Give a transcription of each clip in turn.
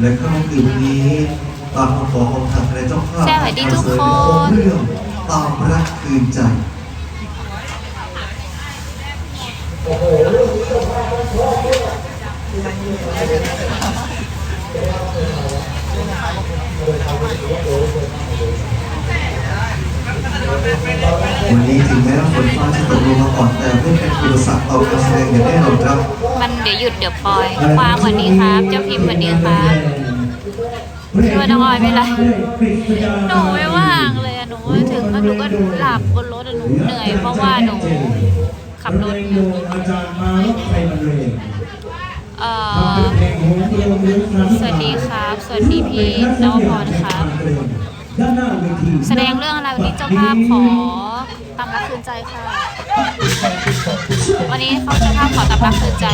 และค่ำคืนวันนี้ตามคำขอของทางคณะเจ้าภาพสวัสดีทุกคน เรื่องตามรักคืนใจ วันนี้ถึงแม้ว่าฝนฟ้าจะตกลงมาก่อนแต่ไม่เป็นอุปสรรคต่อการแสดงอย่างแน่นอนครับ มันเดี๋ยวหยุดเดี๋ยวปล่อยกวางสวัสดีครับ เจ้าพิมพ์วัสดีครับช่วยน้องออยไม่ไรหนูไม่ว่างเลยอะหนูถึงแล้วหนูก็หลับบนรถหนูเหนื่อยเพราะว่าหนูขับรถอย์มาลบไทยบรรเลงเอ่ทำอสวัสดีครับ สวัสดีพี่นวพรครับ แสดงเรื่องอะไรวันนี้เจ้าภาพขอตามรักคืนใจค่ะ วันนี้เขาเจ้าภาพขอตามรักคืนใจ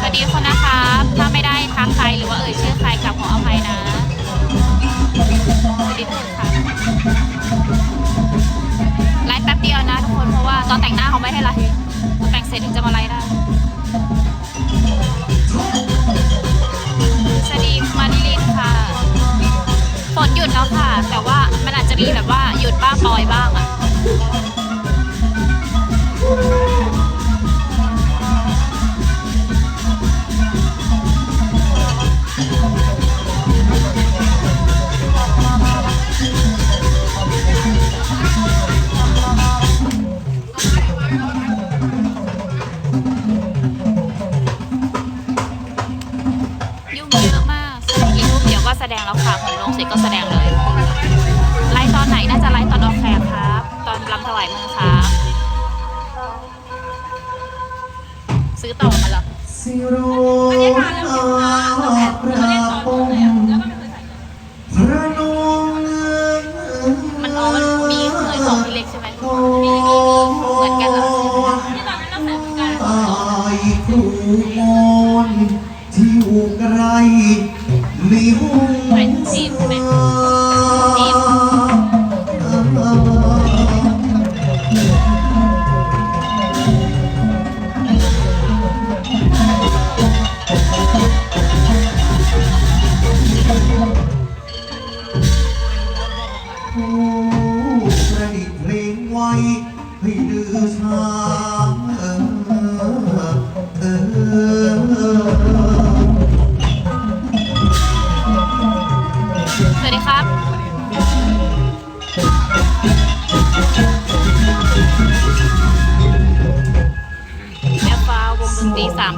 สวัสดีคนนะครับถ้าไม่ได้ทักใครหรือว่าเอ่ยชื่อใครกลับขออภัยนะสวัสดีทุกคนค่ะไลฟ์แป๊บเดียวนะทุกคนเพราะว่าตอนแต่งหน้าเขาไม่ให้ไลฟ์แต่งเสร็จถึงจะมาไลฟ์ได้ จะมีแบบว่าหยุดบ้างปล่อยบ้างอะ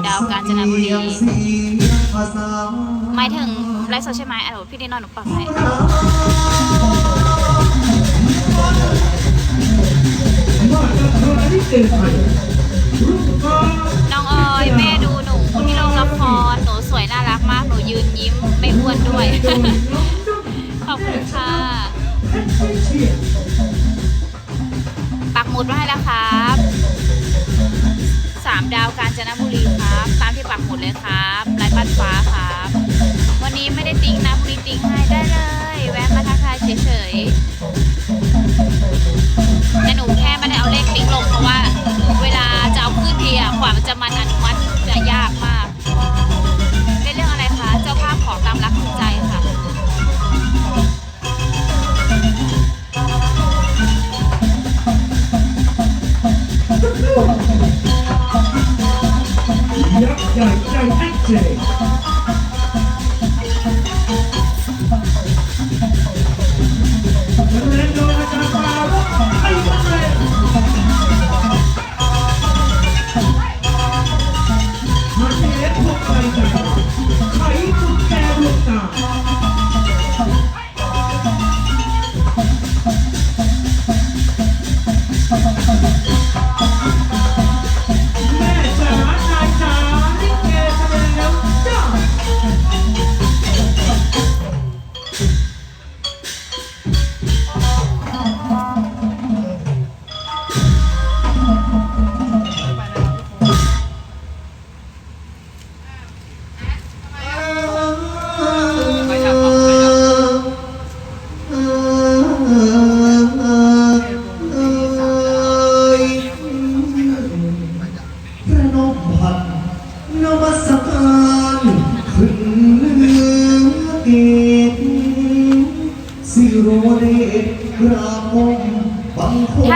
ดาวกาญจนบุรีเสียงภาษาหมายถึงไลฟ์สดใช่ไหมอะเดี๋ยวพี่นิดนอนหนูปรับให้มาตรฐานที่เต็มไทยรูปฟ้าน้องออยแม่ดูหนูที่โรงละครหนูสวยน่ารักมากหนูยืนยิ้มไม่อ้วนด้วย ขอบคุณค่ะเชียร์ปักหมุดมาให้แล้วครับสามดาวกาญจนบุรีครับตาม ที่ปักหมุดเลยครับไร้บ้านฟ้าครับ วันนี้ไม่ได้ติ้งนะพรุ่งนี้ติ้งให้ได้เลย แวะมาทักทายเฉยๆแต่หนูแค่ไม่ได้เอาเลขติ้งลงเพราะว่า เวลาจะเอาขึ้นทีอะขวามันจะมันอนุ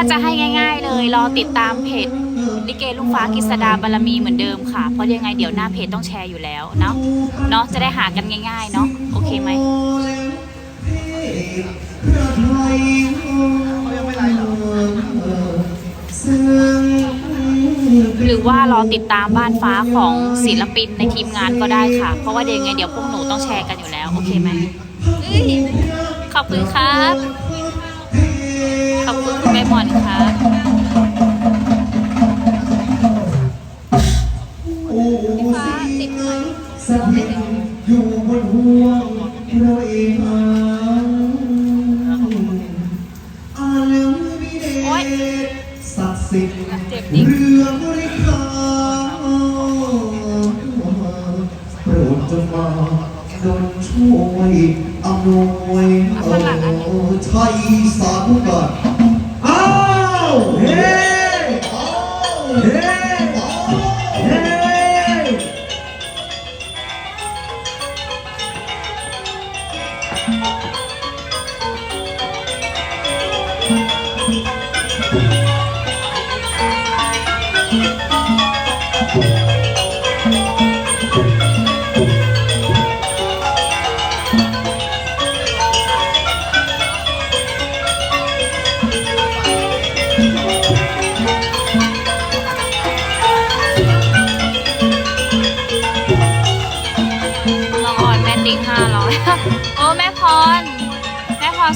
าจะให้ง่าย ๆ เลยรอติดตามเพจลิเกลูกฟ้ากฤษดาบารมีเหมือนเดิมค่ะ เพราะยังไงเดี๋ยวหน้าเพจต้องแชร์อยู่แล้วเนาะเนาะจะได้หากันง่ายๆเนาะโอเคไหมหรือว่ารอติดตามบ้านฟ้าของศิลปินในทีมงานก็ได้ค่ะ เพราะว่าเดี๋ยวยังไงเดี๋ยวพวกหนูต้องแชร์กันอยู่แล้ว โอเคไหมขอบคุณครับ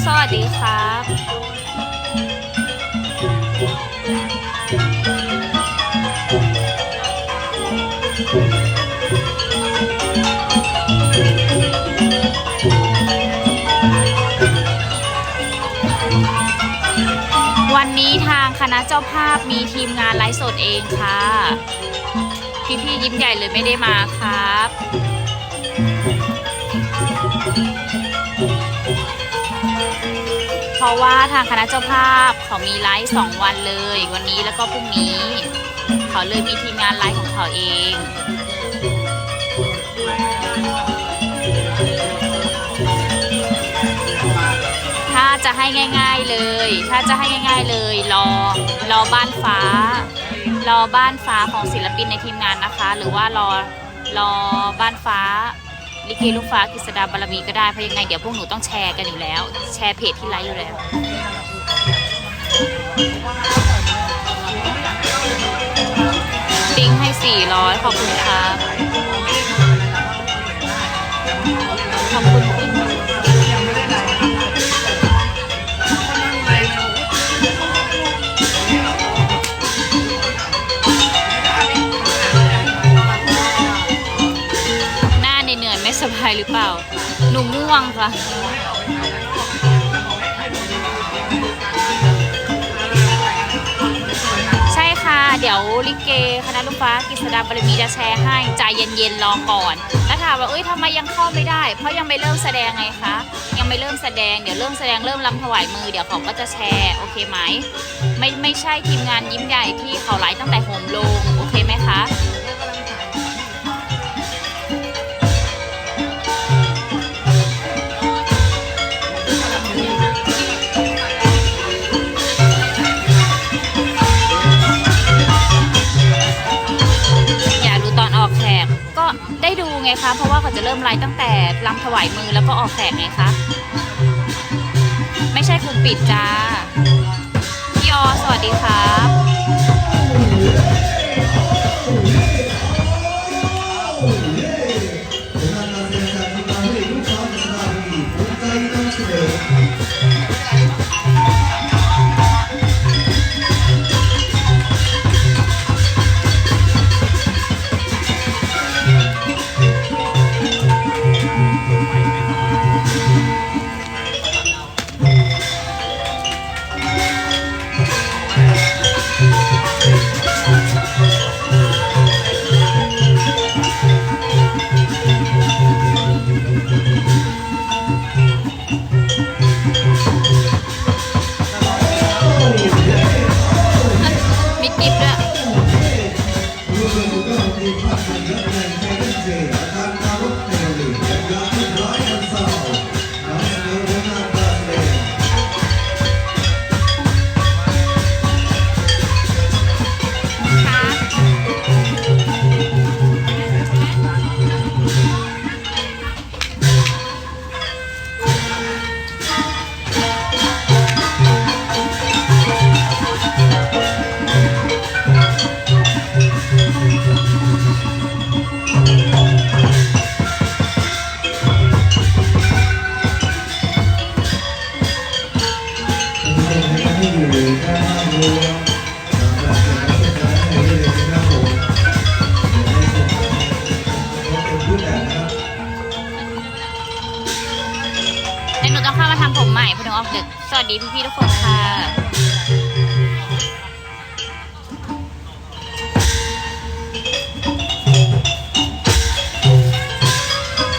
สวัสดีครับวันนี้ทางคณะเจ้าภาพมีทีมงานไลฟ์สดเองค่ะ พี่พี่ๆยิ้มใหญ่เลยไม่ได้มาครับ ราะว่าทางคณะเจ้าภาพเขามีไลฟ์สองวันเลย วันนี้แล้วก็พรุ่งนี้ เขาเลยมีทีมงานไลฟ์ของเขาเองถ้าจะให้ง่าย ๆเลย ถ้าจะให้ง่าย ๆเลย รอรอบ้านฟ้า รอบ้านฟ้าของศิลปินในทีมงานนะคะ หรือว่ารอรอบ้านฟ้า ลิเกลูกฟ้ากฤษดาบารมีก็ได้เพราะยังไงเดี๋ยวพวกหนูต้องแชร์กันอยู่แล้ว แชร์เพจที่ไลฟ์อยู่แล้วติ้งให้400ขอบคุณครับขอบคุณ นื่หรือเปล่า หนูง่วงค่ะใช่ค่ะ เดี๋ยวลิเกคณะลูกฟ้ากฤษดาบารมีจะแชร์ให้ใจเย็นๆรอก่อน แล้วถามว่าเอ้ยทำไมยังเข้าไม่ได้ เพราะยังไม่เริ่มแสดงไงคะ ยังไม่เริ่มแสดง เดี๋ยวเริ่มแสดงเริ่มรำถวายมือ เดี๋ยวเขาก็จะแชร์ โอเคไหม ไม่ไม่ใช่ทีมงานยิ้มใหญ่ที่เขาไลฟ์ตั้งแต่โฮมลง โอเคไหมคะ ได้ดูไงคะ เพราะว่าเขาจะเริ่มไลฟ์ตั้งแต่ลำถวายมือแล้วก็ออกแสกไงคะ ไม่ใช่กลุ่มปิดจ้า พี่ออสวัสดีครับึก สวัสดีพี่ๆทุกคนค่ะ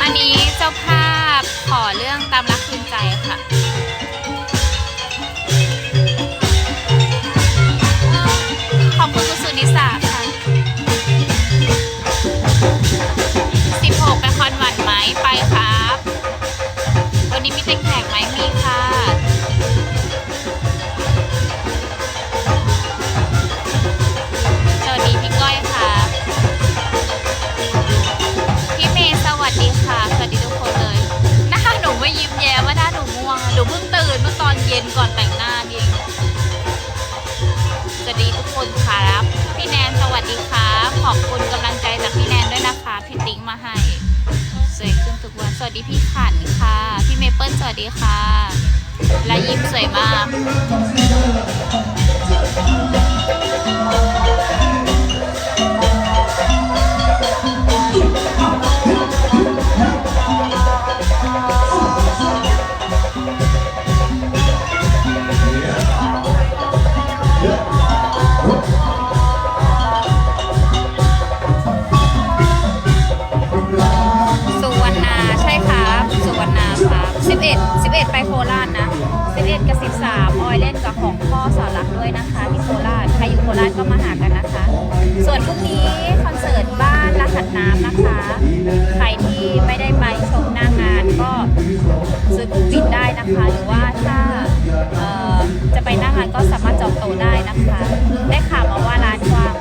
อันนี้เจ้าภาพขอเรื่องตามรักคืนใจค่ะ มาให้ สวยขึ้นทุกวัน สวัสดีพี่ขันค่ะ พี่เมเปิลสวัสดีค่ะ และยิ้มสวยมาก ไปโคราชนะ 11 กับ 13 ออยเล่นกับของพ่อสอนรักด้วยนะคะที่โคราช ใครอยู่โคราชก็มาหากันนะคะ ส่วนพรุ่งนี้คอนเสิร์ตบ้านรหัสน้ำนะคะ ใครที่ไม่ได้ไปชมหน้างานก็ซื้อปิดได้นะคะ หรือว่าถ้าจะไปหน้างานก็สามารถจองโต๊ะได้นะคะ ได้ข่าวมาว่าร้านกว้าง